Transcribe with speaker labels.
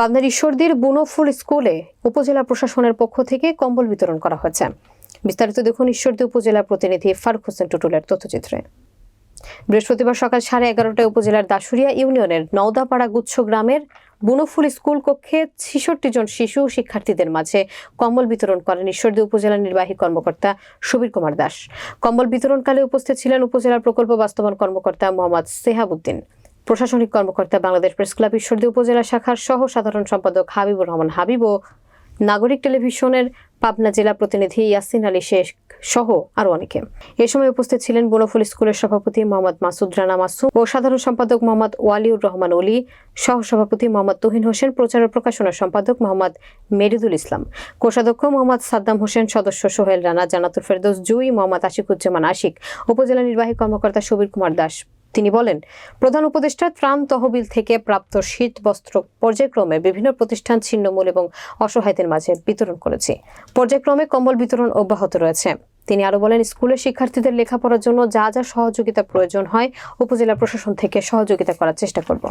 Speaker 1: পাবনার ঈশ্বরদীর বুনোফুল স্কুলে উপজেলা প্রশাসনের পক্ষ থেকে কম্বল বিতরণ করা হয়েছে। বিস্তারিত দেখুন ঈশ্বরদী উপজেলা প্রতিনিধি ফারুক হোসেন টুটুলের তথ্যচিত্রে। বৃহস্পতিবার সকাল সাড়ে এগারোটায় উপজেলার দাসুরিয়া ইউনিয়নের নওদাপাড়া গুচ্ছ গ্রামের বুনোফুল স্কুল কক্ষে ছেষট্টি জন শিশু শিক্ষার্থীদের মাঝে কম্বল বিতরণ করেন ঈশ্বরদী উপজেলা নির্বাহী কর্মকর্তা সুবীর কুমার দাস। কম্বল বিতরণকালে উপস্থিত ছিলেন উপজেলার প্রকল্প বাস্তবায়ন কর্মকর্তা মোহাম্মদ সেহাবুদ্দিন প্রশাসনিক কর্মকর্তা বাংলাদেশ প্রেস ক্লাব ঈশ্বরদী উপজেলা শাখার সহ সাধারণ সম্পাদক হাবিবুর রহমান হাবিব ও নাগরিক টেলিভিশনের পাবনা জেলা প্রতিনিধি ইয়াসিন আলী শেখ সহ আরও অনেকে। এ সময় উপস্থিত ছিলেন বনফুল স্কুলের সভাপতি মোহাম্মদ মাসুদ রানা মাসুম ও সাধারণ সম্পাদক মোহাম্মদ ওয়ালিউর রহমান অলি সহ সভাপতি মোহাম্মদ তুহিন হোসেন, প্রচার ও প্রকাশনা সম্পাদক মোহাম্মদ মেরিদুল ইসলাম, কোষাধ্যক্ষ মোহাম্মদ সাদ্দাম হোসেন, সদস্য সোহেল রানা জানাতুল ফেরদৌস জুই, মোহাম্মদ আশিকুজ্জামান আশিক, উপজেলা নির্বাহী কর্মকর্তা সুবীর কুমার দাস তিনি বলেন, প্রধান উপদেষ্টা ত্রাণ তহবিল থেকে প্রাপ্ত শীত বস্ত্র পর্যায়ক্রমে বিভিন্ন প্রতিষ্ঠান ছিন্নমূল এবং অসহায়দের মাঝে বিতরণ করেছে। পর্যায়ক্রমে কম্বল বিতরণ অব্যাহত রয়েছে। তিনি আরও বলেন স্কুলের শিক্ষার্থীদের লেখাপড়ার জন্য যা যা সহযোগিতা প্রয়োজন হয়, উপজেলা প্রশাসন থেকে সহযোগিতা করার চেষ্টা করব।